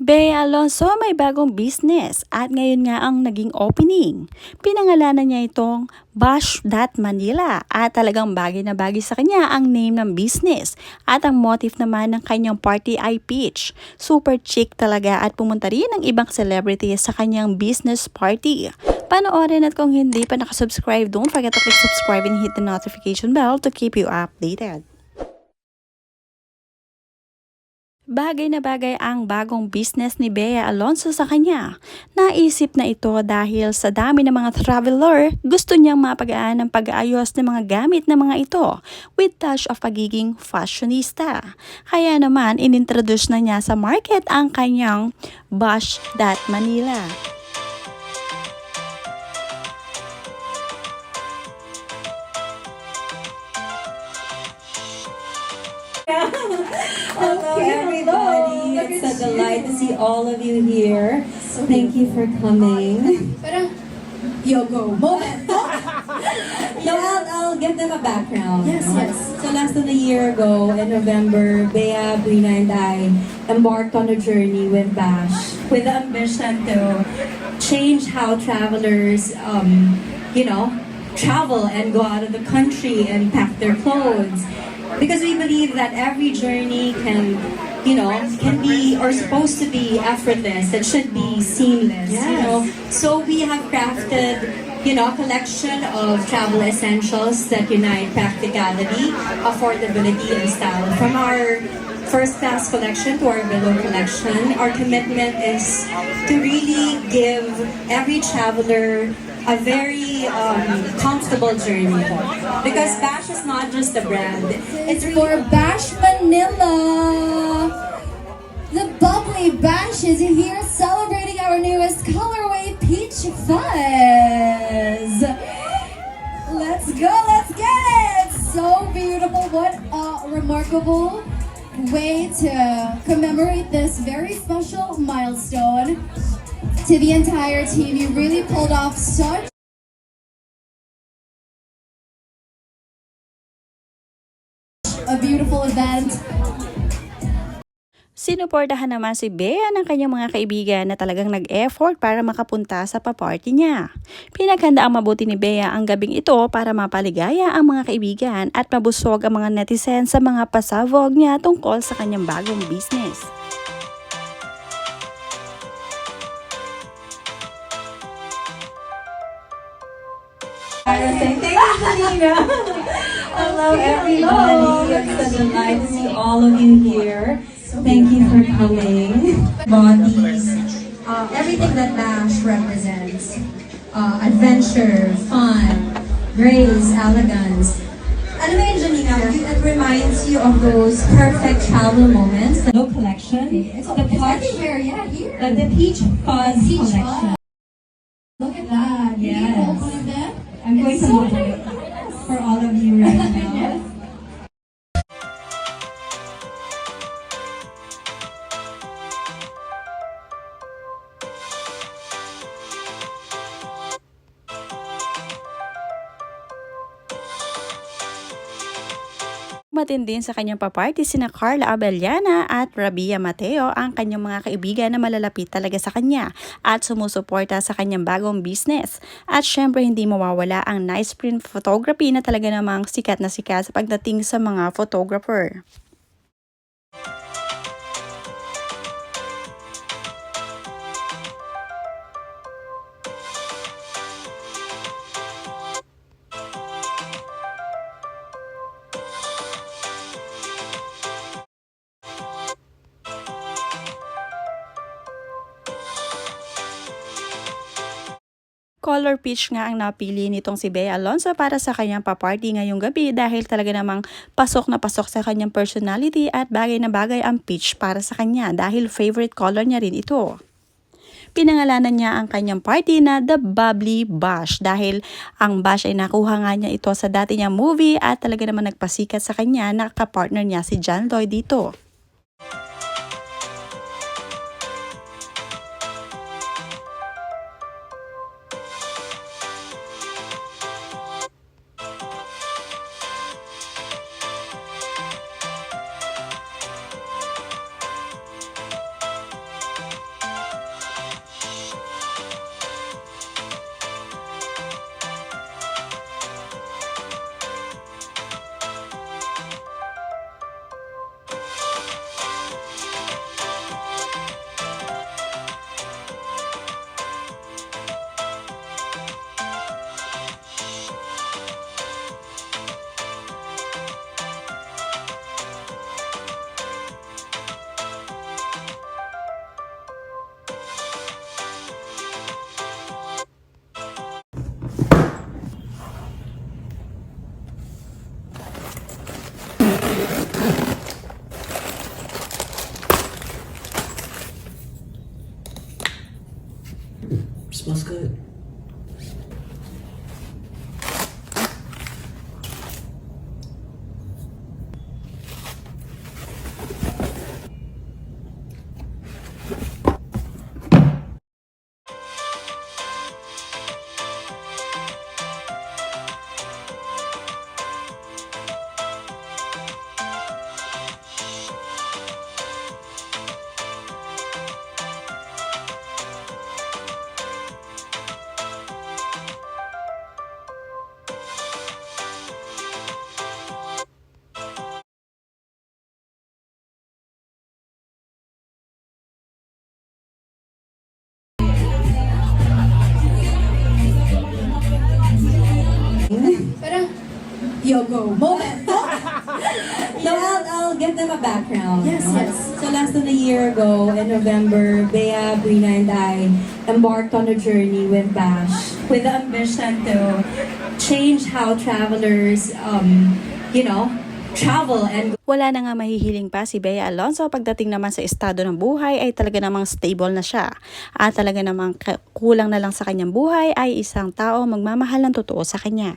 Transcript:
Bea Alonso may bagong business at ngayon nga ang naging opening. Pinangalanan niya itong Bash That Manila at talagang bagay na bagay sa kanya ang name ng business at ang motif naman ng kanyang party ay peach. Super chic talaga at pumunta rin ng ibang celebrity sa kanyang business party. Panoorin at kung hindi pa nakasubscribe, don't forget to click subscribe and hit the notification bell to keep you updated. Bagay na bagay ang bagong business ni Bea Alonso sa kanya. Naisip na ito dahil sa dami ng mga traveler, gusto niyang mapagaan ang pag-aayos ng mga gamit ng mga ito with touch of pagiging fashionista. Kaya naman, inintroduce na niya sa market ang kanyang Bosch That Manila. Hello, everybody. It's a delight to see all of you here. Thank you for coming. Parang, yo, go. Moment. No, I'll, I'll give them a background. Yes, yes. So less than a year ago, in November, Bea, Brina, and I embarked on a journey with Bash with the ambition to change how travelers, um, you know, travel and go out of the country and pack their clothes. Because we believe that every journey can, you know, can be or supposed to be effortless. It should be seamless. You know, so we have crafted, you know, a collection of travel essentials that unite practicality, affordability, and style. From our first class collection to our below collection, our commitment is to really give every traveler a very um, comfortable journey. Because Bash is not just a brand. It's for Bash Manila. The bubbly Bash is here celebrating our newest colorway, Peach Fuzz. Let's go, let's get it! So beautiful. What a remarkable way to commemorate this very special milestone. To the entire team, you really pulled off such a beautiful event. Sinuportahan naman si Bea ng kanyang mga kaibigan na talagang nag-effort para makapunta sa pa-party niya. Pinaghanda ang mabuti ni Bea ang gabing ito para mapaligaya ang mga kaibigan at mabusog ang mga netizen sa mga pasavog niya tungkol sa kanyang bagong business. Thank you, Selena. Hello, everybody. It's a delight to see all of you here. Thank you for coming. bodies, uh, everything that Bash represents. Uh, adventure, fun, grace, elegance. Alam mo yun, Janina, it reminds you of those perfect travel moments. The No collection. It's, the Peach, yeah, here. the, Peach Fuzz collection. I'm going to so for all of you right now. Yes. Matin din sa kanyang paparty sina Carla Abellana at Rabia Mateo ang kanyang mga kaibigan na malalapit talaga sa kanya at sumusuporta sa kanyang bagong business. At syempre hindi mawawala ang nice print photography na talaga namang sikat na sikat sa pagdating sa mga photographer. Color peach nga ang napili nitong si Bea Alonso para sa kanyang paparty ngayong gabi dahil talaga namang pasok na pasok sa kanyang personality at bagay na bagay ang peach para sa kanya dahil favorite color niya rin ito. Pinangalanan niya ang kanyang party na The Bubbly Bash dahil ang Bash ay nakuha nga niya ito sa dati niyang movie at talaga naman nagpasikat sa kanya na kapartner niya si John Lloyd dito. Yo, go. Moment. No, I'll, I'll give them a background. Yes, no? yes. So less than a year ago, in November, Bea, Brina, and I embarked on a journey with Bash with the ambition to change how travelers, um, you know, travel and Wala na nga mahihiling pa si Bea Alonso pagdating naman sa estado ng buhay ay talaga namang stable na siya. At talaga namang kulang na lang sa kanyang buhay ay isang tao magmamahal ng totoo sa kanya.